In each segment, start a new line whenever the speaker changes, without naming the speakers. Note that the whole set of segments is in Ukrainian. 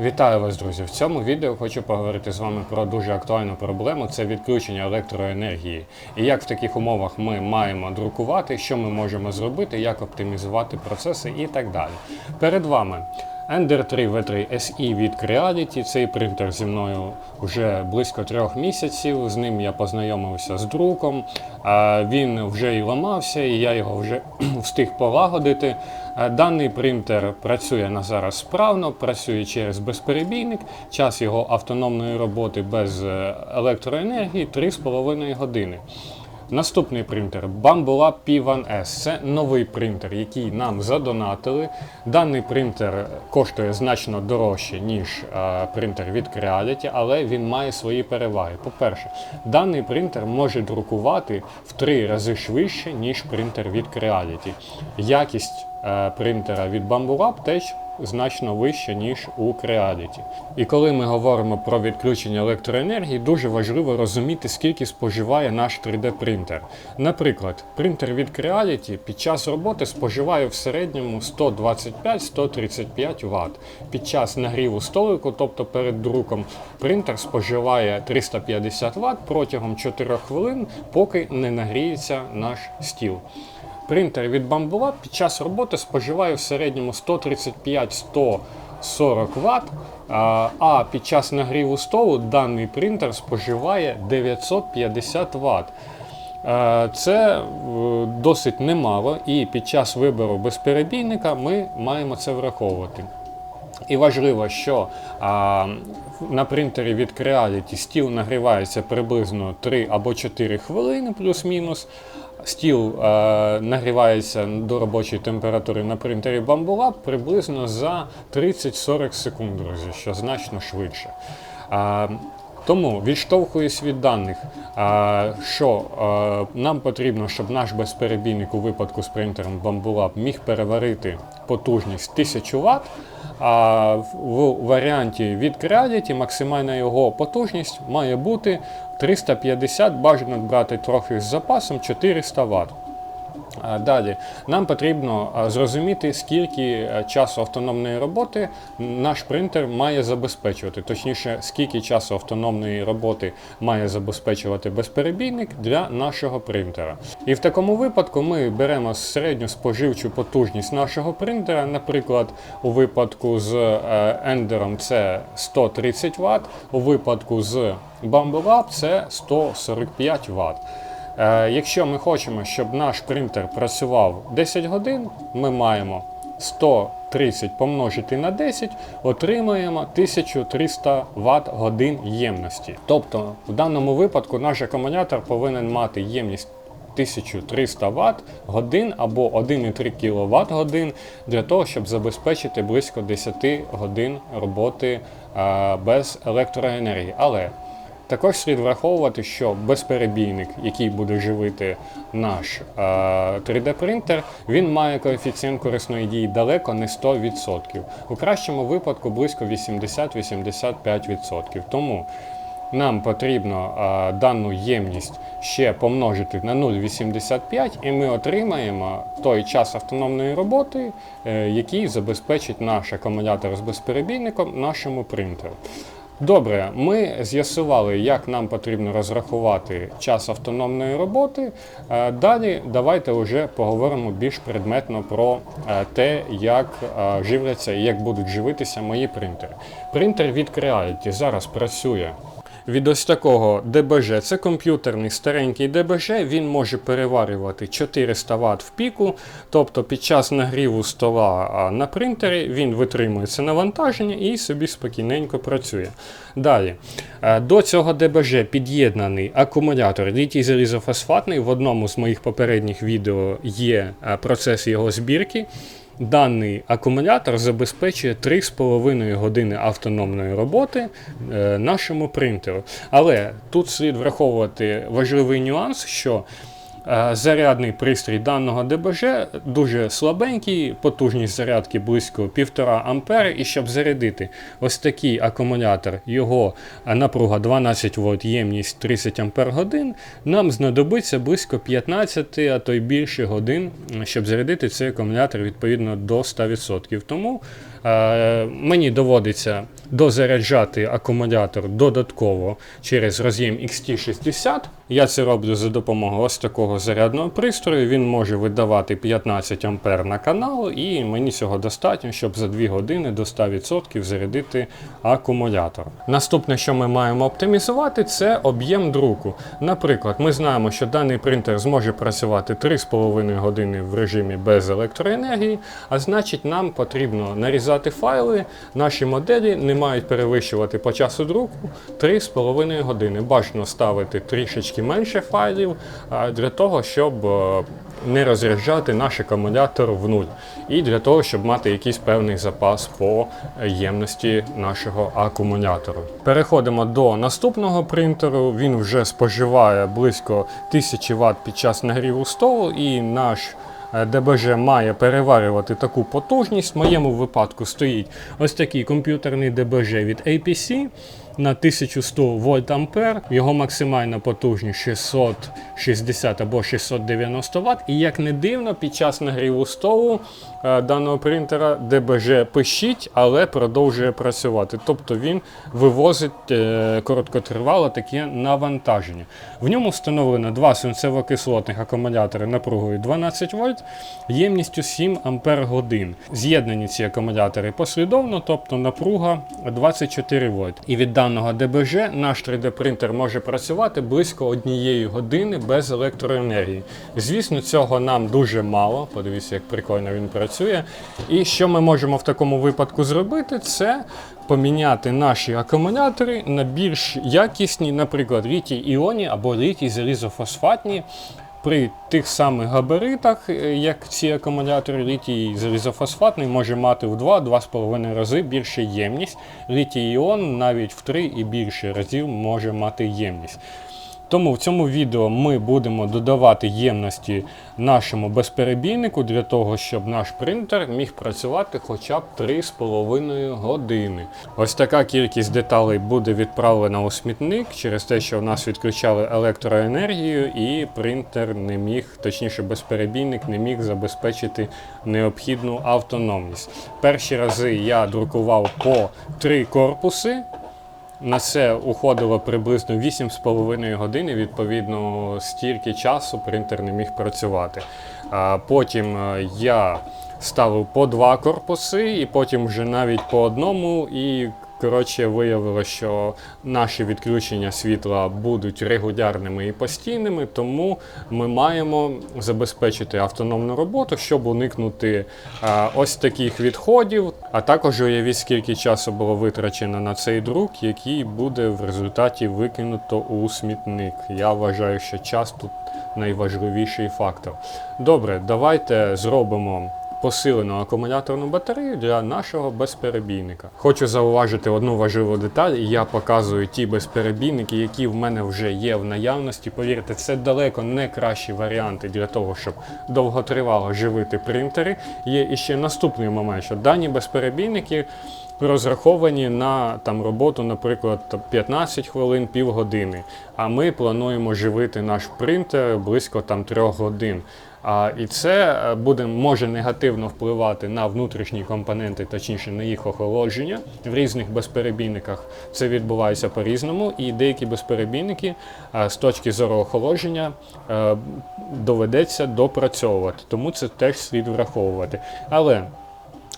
Вітаю вас, друзі! В цьому відео хочу поговорити з вами про дуже актуальну проблему це відключення електроенергії. І як в таких умовах ми маємо друкувати, що ми можемо зробити, як оптимізувати процеси і так далі. Перед вами Ender 3 V3 SE від Creality. Цей принтер зі мною вже близько трьох місяців. З ним я познайомився з друком. Він вже і ламався, і я його вже встиг полагодити. Даний принтер працює на зараз справно, працює через безперебійник. Час його автономної роботи без е, електроенергії 3,5 години. Наступний принтер Bambula P1S. Це новий принтер, який нам задонатили. Даний принтер коштує значно дорожче, ніж е, принтер від Creality, але він має свої переваги. По-перше, даний принтер може друкувати в три рази швидше, ніж принтер від Creality. Якість принтера від Bamboo теж значно вища, ніж у Creality. І коли ми говоримо про відключення електроенергії, дуже важливо розуміти, скільки споживає наш 3D-принтер. Наприклад, принтер від Creality під час роботи споживає в середньому 125-135 Вт. Під час нагріву столику, тобто перед друком, принтер споживає 350 Вт протягом 4 хвилин, поки не нагріється наш стіл. Принтер від бамбула під час роботи споживає в середньому 135-140 Вт, а під час нагріву столу даний принтер споживає 950 Вт. Е, Це е, досить немало, і під час вибору безперебійника ми маємо це враховувати. І важливо, що а, на принтері від Creality стіл нагрівається приблизно 3 або 4 хвилини плюс-мінус. Стіл е, нагрівається до робочої температури на принтері Bambu приблизно за 30-40 секунд, друзі, що значно швидше. А, тому, відштовхуюсь від даних, а, що а, нам потрібно, щоб наш безперебійник у випадку з принтером Bambu міг переварити потужність 1000 Вт, а в варіанті від Creality максимальна його потужність має бути 350, бажано брати трохи з запасом 400 Вт. Далі нам потрібно зрозуміти, скільки е, часу автономної роботи наш принтер має забезпечувати, точніше, скільки часу автономної роботи має забезпечувати безперебійник для нашого принтера. І в такому випадку ми беремо середню споживчу потужність нашого принтера, наприклад, у випадку з е, ендером це 130 Вт, у випадку з Bumble Lab це 145 Вт. Е, Якщо ми хочемо, щоб наш принтер працював 10 годин, ми маємо 130 помножити на 10, отримаємо 1300 Вт годин ємності. Тобто, в даному випадку наш акумулятор повинен мати ємність 1300 Вт годин або 1,3 кВт годин для того, щоб забезпечити близько 10 годин роботи е, без електроенергії. Але також слід враховувати, що безперебійник, який буде живити наш е, 3D-принтер, він має коефіцієнт корисної дії далеко не 100%. У кращому випадку близько 80-85%. Тому нам потрібно е, дану ємність ще помножити на 0,85 і ми отримаємо той час автономної роботи, е, який забезпечить наш акумулятор з безперебійником нашому принтеру. Добре, ми з'ясували, як нам потрібно розрахувати час автономної роботи. Е, Далі давайте вже поговоримо більш предметно про е, те, як е, живляться і як будуть живитися мої принтери. Принтер від Creality зараз працює. Від ось такого ДБЖ, це комп'ютерний старенький ДБЖ, він може переварювати 400 Вт в піку, тобто під час нагріву стола на принтері він витримує це навантаження і собі спокійненько працює. Далі, е, до цього ДБЖ під'єднаний акумулятор літій залізофосфатний. В одному з моїх попередніх відео є е, процес його збірки. Даний акумулятор забезпечує 3,5 години автономної роботи е, нашому принтеру. Але тут слід враховувати важливий нюанс, що зарядний пристрій даного ДБЖ дуже слабенький, потужність зарядки близько 1,5 А. І щоб зарядити ось такий акумулятор, його е, напруга 12 вольт, ємність 30 Ампер годин, нам знадобиться близько 15, а то й більше годин, щоб зарядити цей акумулятор відповідно до 100%. Тому Е, мені доводиться дозаряджати акумулятор додатково через роз'єм XT60. Я це роблю за допомогою ось такого зарядного пристрою. Він може видавати 15 А на канал, і мені цього достатньо, щоб за 2 години до 100% зарядити акумулятор. Наступне, що ми маємо оптимізувати, це об'єм друку. Наприклад, ми знаємо, що даний принтер зможе працювати 3,5 години в режимі без електроенергії, а значить, нам потрібно нарізати файли. Наші моделі не мають перевищувати по часу друку 3,5 години. Бажано ставити трішечки менше файлів для того, щоб е, не розряджати наш акумулятор в нуль. І для того, щоб мати якийсь певний запас по ємності нашого акумулятору. Переходимо до наступного принтеру. Він вже споживає близько 1000 Вт під час нагріву столу, і наш ДБЖ має переварювати таку потужність. В моєму випадку стоїть ось такий комп'ютерний ДБЖ від APC на 1100 вольт ампер. Його максимальна потужність 660 або 690 Вт. І як не дивно, під час нагріву столу е, даного принтера ДБЖ пищить, але продовжує працювати. Тобто він вивозить е, короткотривале таке навантаження. В ньому встановлено два свинцево-кислотних акумулятори напругою 12 вольт, ємністю 7 ампер годин. З'єднані ці акумулятори послідовно, тобто напруга 24 вольт. І від даного ДБЖ наш 3D принтер може працювати близько однієї години без електроенергії. Звісно, цього нам дуже мало. Подивіться, як прикольно він працює. І що ми можемо в такому випадку зробити, це поміняти наші акумулятори на більш якісні, наприклад, літій іоні або літій залізофосфатні. При тих самих габаритах, е, як ці акумулятори, літій залізофосфатний може мати в 2-2,5 рази більше ємність. Літій іон навіть в 3 і більше разів може мати ємність. Тому в цьому відео ми будемо додавати ємності нашому безперебійнику для того, щоб наш принтер міг працювати хоча б 3,5 години. Ось така кількість деталей буде відправлена у смітник через те, що в нас відключали електроенергію, і принтер не міг, точніше, безперебійник не міг забезпечити необхідну автономність. Перші рази я друкував по три корпуси. На це уходило приблизно 8,5 години. Відповідно, стільки часу принтер не міг працювати. Потім е, я ставив по два корпуси, і потім вже навіть по одному. І коротше виявилося, що наші відключення світла будуть регулярними і постійними, тому ми маємо забезпечити автономну роботу, щоб уникнути а, ось таких відходів. А також уявіть, скільки часу було витрачено на цей друк, який буде в результаті викинуто у смітник. Я вважаю, що час тут найважливіший фактор. Добре, давайте зробимо посилену акумуляторну батарею для нашого безперебійника. Хочу зауважити одну важливу деталь, я показую ті безперебійники, які в мене вже є в наявності. Повірте, це далеко не кращі варіанти для того, щоб довготривало живити принтери. Є іще наступний момент, що дані безперебійники. Розраховані на там роботу, наприклад, 15 хвилин, півгодини. А ми плануємо живити наш принтер близько там 3 годин. А, і це е, буде може негативно впливати на внутрішні компоненти, точніше на їх охолодження. В різних безперебійниках це відбувається по-різному, і деякі безперебійники е, з точки зору охолодження е, доведеться допрацьовувати, тому це теж слід враховувати. Але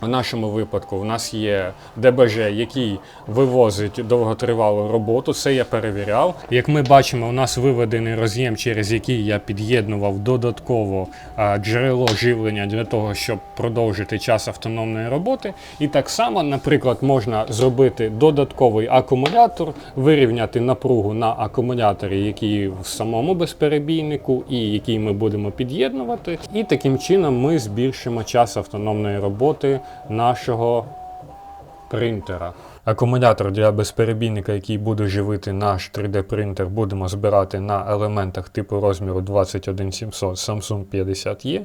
в нашому випадку в нас є ДБЖ, який вивозить довготривалу роботу. Це я перевіряв. Як ми бачимо, у нас виведений роз'єм, через який я під'єднував додатково джерело живлення для того, щоб продовжити час автономної роботи. І так само, наприклад, можна зробити додатковий акумулятор, вирівняти напругу на акумуляторі, який в самому безперебійнику, і який ми будемо під'єднувати. І таким чином ми збільшимо час автономної роботи нашого принтера. Акумулятор для безперебійника, який буде живити наш 3D-принтер, будемо збирати на елементах типу розміру 21700 Samsung 50E.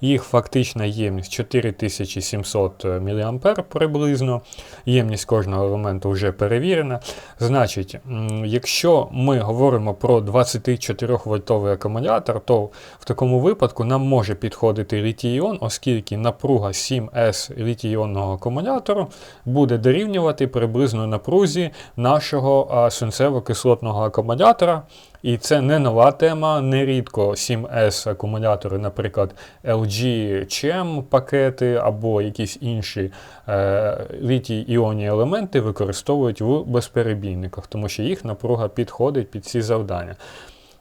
Їх фактична ємність 4700 мА приблизно. Ємність кожного елементу вже перевірена. Значить, якщо ми говоримо про 24 вольтовий акумулятор, то в такому випадку нам може підходити літій-іон, оскільки напруга 7С літій-іонного акумулятору буде дорівнювати приблизно напрузі нашого а, свинцево-кислотного акумулятора. І це не нова тема. Нерідко 7S акумулятори, наприклад, LG CHEM пакети або якісь інші е, літій-іонні елементи використовують в безперебійниках, тому що їх напруга підходить під ці завдання.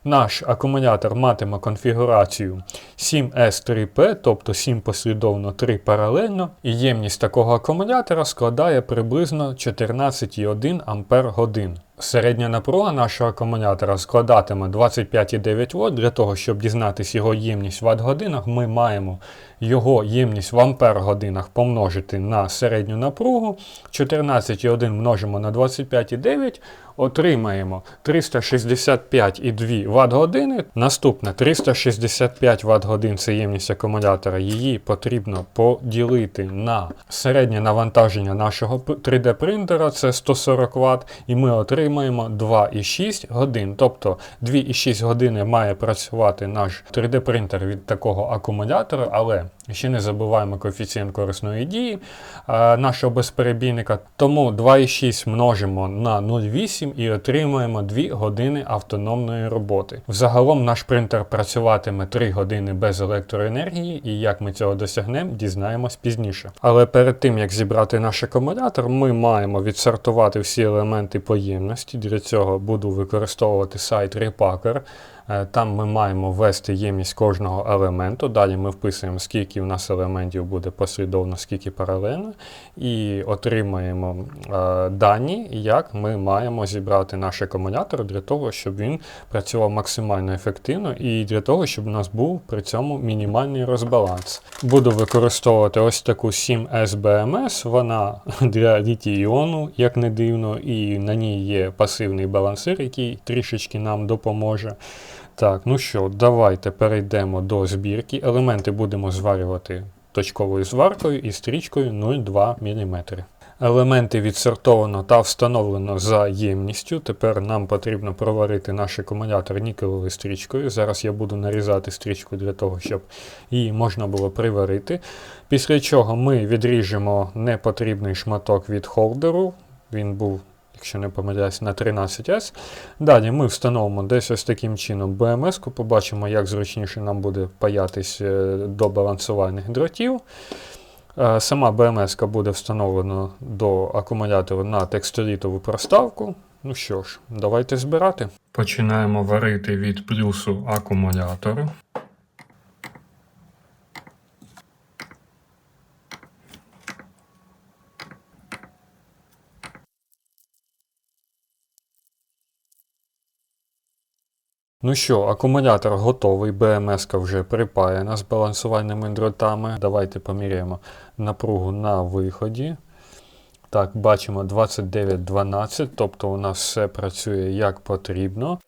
Наш акумулятор матиме конфігурацію 7S3P, тобто 7 послідовно 3 паралельно, і ємність такого акумулятора складає приблизно 14,1 Ампер годин. Середня напруга нашого акумулятора складатиме 25,9 В. Для того, щоб дізнатися його ємність в Вт-годинах, ми маємо його ємність в ампер-годинах помножити на середню напругу. 14,1 множимо на 25,9, отримаємо 365,2 Вт-години. Наступне 365 Вт-годин це ємність акумулятора. Її потрібно поділити на середнє навантаження нашого 3D-принтера, це 140 Вт, і ми отримаємо 2,6 годин. Тобто 2,6 години має працювати наш 3D-принтер від такого акумулятора, але ще не забуваємо коефіцієнт корисної дії нашого безперебійника. Тому 2,6 множимо на 0,8 і отримуємо 2 години автономної роботи. Взагалом наш принтер працюватиме 3 години без електроенергії, і як ми цього досягнемо, дізнаємось пізніше. Але перед тим як зібрати наш акумулятор, ми маємо відсортувати всі елементи поємності. Для цього буду використовувати сайт Repacker. Е, Там ми маємо ввести ємність кожного елементу. Далі ми вписуємо, скільки в нас елементів буде послідовно, скільки паралельно, і отримаємо е, дані, як ми маємо зібрати наш акумулятор для того, щоб він працював максимально ефективно і для того, щоб у нас був при цьому мінімальний розбаланс. Буду використовувати ось таку 7SBMS, вона для літій-іону, як не дивно, і на ній є пасивний балансир, який трішечки нам допоможе. Так, ну що, давайте перейдемо до збірки. Елементи будемо зварювати точковою зваркою і стрічкою 0,2 мм. Елементи відсортовано та встановлено за ємністю. Тепер нам потрібно проварити наш акумулятор нікелевою стрічкою. Зараз я буду нарізати стрічку для того, щоб її можна було приварити. Після чого ми відріжемо непотрібний шматок від холдеру. Він був якщо не помиляюсь, на 13S. Далі ми встановимо десь ось таким чином BMS-ку, побачимо, як зручніше нам буде паятись е, до балансувальних дротів. Е, Сама BMS буде встановлена до акумулятору на текстолітову проставку. Ну що ж, давайте збирати. Починаємо варити від плюсу акумулятору. Ну що, акумулятор готовий, БМС вже припаяна з балансувальними дротами. Давайте поміряємо напругу на виході. Так, бачимо 29,12, тобто у нас все працює як потрібно.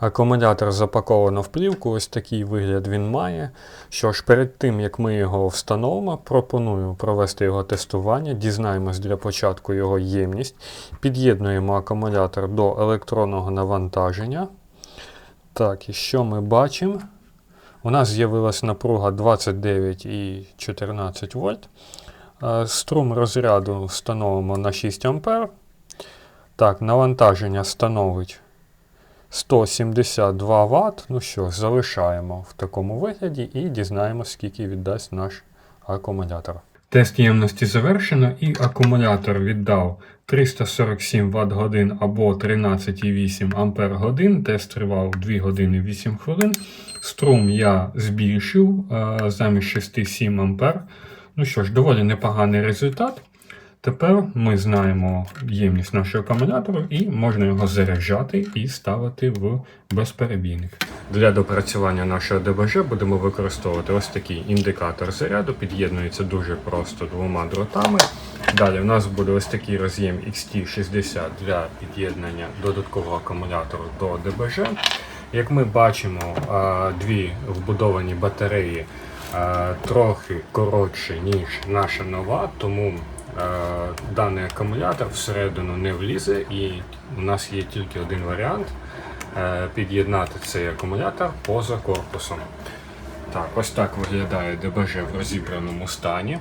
Акумулятор запаковано в плівку, ось такий вигляд він має. Що ж, перед тим як ми його встановимо, пропоную провести його тестування, дізнаємось для початку його ємність, під'єднуємо акумулятор до електронного навантаження. Так, і що ми бачимо? У нас з'явилась напруга 29,14 вольт. Е, Струм розряду встановимо на 6 А. Так, навантаження становить 172 Вт. Ну що залишаємо в такому вигляді і дізнаємося, скільки віддасть наш акумулятор. Тест ємності завершено і акумулятор віддав 347 Вт годин або 13,8 Ампер годин. Тест тривав 2 години 8 хвилин. Струм я збільшив е, замість 6,7 Ампер. Ну що ж, доволі непоганий результат. Тепер ми знаємо ємність нашого акумулятору і можна його заряджати і ставити в безперебійник. Для допрацювання нашого ДБЖ будемо використовувати ось такий індикатор заряду. Під'єднується дуже просто двома дротами. Далі у нас буде ось такий роз'єм XT60 для під'єднання додаткового акумулятору до ДБЖ. Як ми бачимо, дві вбудовані батареї трохи коротші, ніж наша нова, тому даний акумулятор всередину не влізе, і у нас є тільки один варіант е, під'єднати цей акумулятор поза корпусом. Так, ось так виглядає ДБЖ в розібраному стані.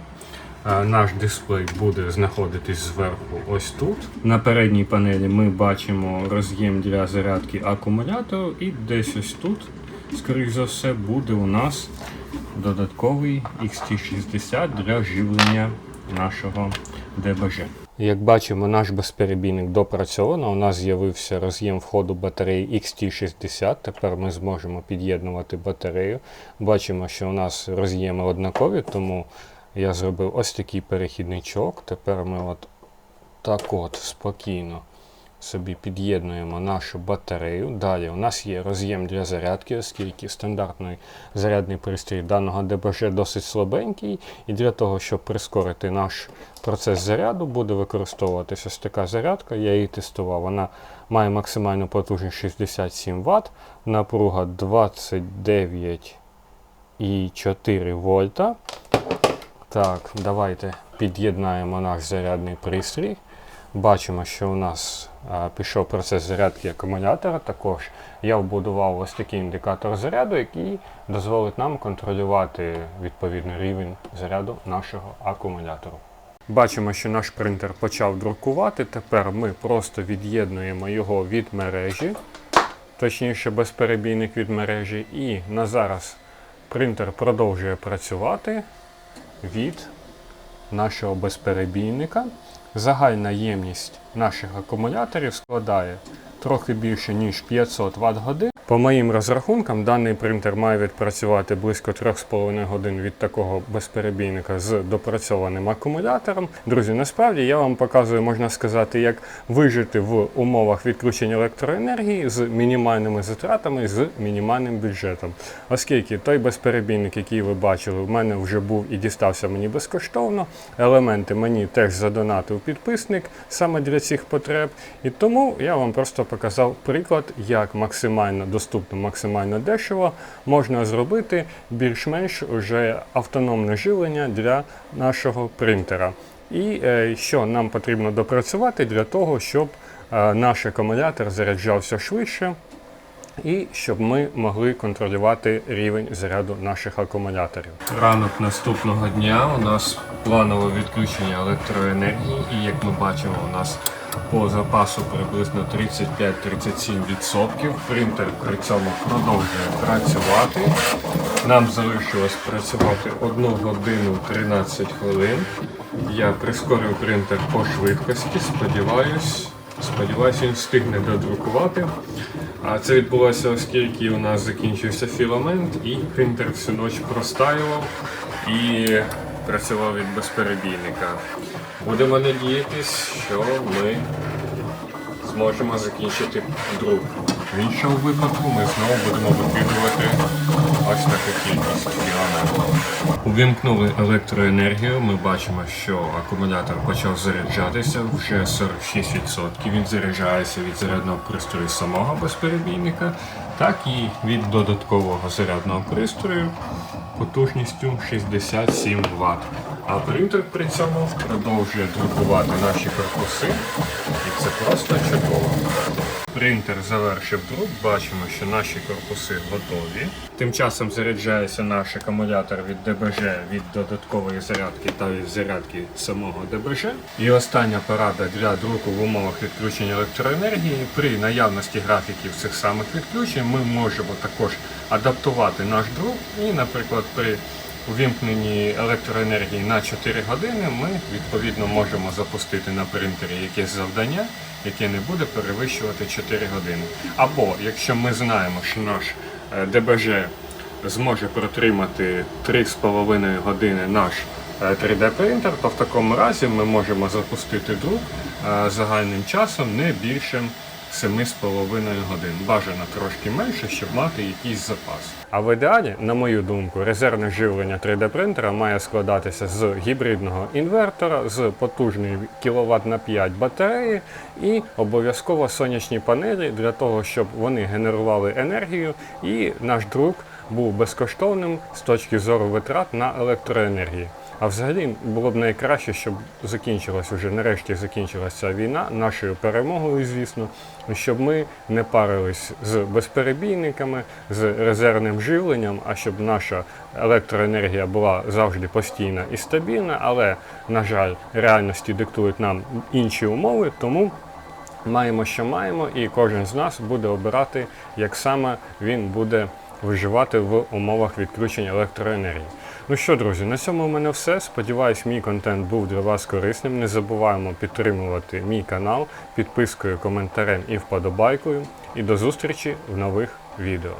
Е, Наш дисплей буде знаходитись зверху ось тут. На передній панелі ми бачимо роз'єм для зарядки акумулятору і десь ось тут, скоріш за все, буде у нас додатковий XT60 для живлення нашого ДБЖ. Як бачимо, наш безперебійник допрацьовано. У нас з'явився роз'єм входу батареї XT60. Тепер ми зможемо під'єднувати батарею. Бачимо, що у нас роз'єми однакові, тому я зробив ось такий перехідничок. Тепер ми от так от спокійно собі під'єднуємо нашу батарею. Далі у нас є роз'єм для зарядки, оскільки стандартний зарядний пристрій даного ДБЖ досить слабенький. І для того, щоб прискорити наш процес заряду, буде використовуватися ось така зарядка. Я її тестував. Вона має максимальну потужність 67 Вт, напруга 29,4 вольта. Так, давайте під'єднаємо наш зарядний пристрій. Бачимо, що у нас а, пішов процес зарядки акумулятора. Також я вбудував ось такий індикатор заряду, який дозволить нам контролювати відповідний рівень заряду нашого акумулятору. Бачимо, що наш принтер почав друкувати. Тепер ми просто від'єднуємо його від мережі, точніше безперебійник від мережі. І на зараз принтер продовжує працювати від нашого безперебійника. Загальна ємність наших акумуляторів складає трохи більше ніж 500 Вт годин. По моїм розрахункам, даний принтер має відпрацювати близько 3,5 годин від такого безперебійника з допрацьованим акумулятором. Друзі, насправді я вам показую, можна сказати, як вижити в умовах відключення електроенергії з мінімальними затратами, з мінімальним бюджетом. Оскільки той безперебійник, який ви бачили, в мене вже був і дістався мені безкоштовно. Елементи мені теж задонатив підписник саме для цих потреб. І тому я вам просто показав приклад, як максимально доступно, максимально дешево можна зробити більш-менш уже автономне живлення для нашого принтера. І е, що нам потрібно допрацювати для того, щоб е, наш акумулятор заряджався швидше, і щоб ми могли контролювати рівень заряду наших акумуляторів. Ранок наступного дня у нас планове відключення електроенергії, і як ми бачимо, у нас по запасу приблизно 35-37%. Принтер при цьому продовжує працювати. Нам залишилось працювати 1 годину 13 хвилин. Я прискорив принтер по швидкості. Сподіваюсь, сподіваюсь, він встигне додрукувати. А це відбулося, оскільки у нас закінчився філамент, і принтер всю ніч простаював і працював від безперебійника. Будемо надіятись, що ми зможемо закінчити друк. В іншому випадку ми знову будемо викидувати ось таку кількість філаменту. Увімкнули електроенергію. Ми бачимо, що акумулятор почав заряджатися вже 46%. Він заряджається від зарядного пристрою самого безперебійника, так і від додаткового зарядного пристрою потужністю 67 Вт. А принтер при цьому продовжує друкувати наші корпуси, і це просто чудово. Принтер завершив друк, бачимо, що наші корпуси готові. Тим часом заряджається наш акумулятор від ДБЖ від додаткової зарядки та від зарядки самого ДБЖ. І остання порада для друку в умовах відключення електроенергії. При наявності графіків цих самих відключень ми можемо також адаптувати наш друк і, наприклад, при увімкненні електроенергії на 4 години ми відповідно можемо запустити на принтері якесь завдання, яке не буде перевищувати 4 години. Або якщо ми знаємо, що наш е, ДБЖ зможе протримати 3,5 години наш е, 3D принтер, то в такому разі ми можемо запустити друк е, загальним часом не більшим 7,5 годин. Бажано трошки менше, щоб мати якийсь запас. А в ідеалі, на мою думку, резервне живлення 3D принтера має складатися з гібридного інвертора, з потужної кВт на 5 батареї і обов'язково сонячні панелі для того, щоб вони генерували енергію і наш друк був безкоштовним з точки зору витрат на електроенергію. А взагалі було б найкраще, щоб закінчилась уже нарешті закінчилася війна нашою перемогою, звісно, щоб ми не парились з безперебійниками, з резервним живленням, а щоб наша електроенергія була завжди постійна і стабільна. Але, на жаль, реальності диктують нам інші умови, тому маємо, що маємо, і кожен з нас буде обирати, як саме він буде виживати в умовах відключення електроенергії. Ну що, друзі, на цьому у мене все. Сподіваюсь, мій контент був для вас корисним. Не забуваємо підтримувати мій канал підпискою, коментарем і вподобайкою. І до зустрічі в нових відео.